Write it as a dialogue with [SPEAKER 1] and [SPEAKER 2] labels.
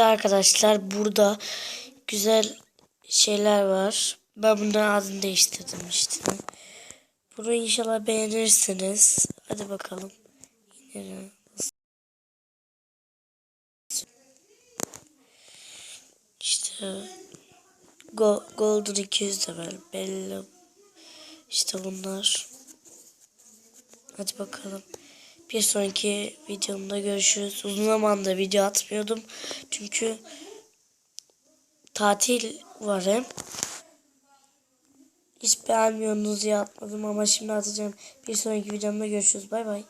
[SPEAKER 1] Evet arkadaşlar burada güzel şeyler var. Ben bunların adını değiştirdim işte. Bunu inşallah beğenirsiniz. Hadi bakalım. İşte Go Golden 200 de var. Belli. İşte bunlar. Hadi bakalım. Bir sonraki videomda görüşürüz. Uzun zamandır video atmıyordum. Çünkü tatil var hem. Hiç beğenmiyorsunuz diye atmadım ama şimdi atacağım. Bir sonraki videomda görüşürüz. Bay bay.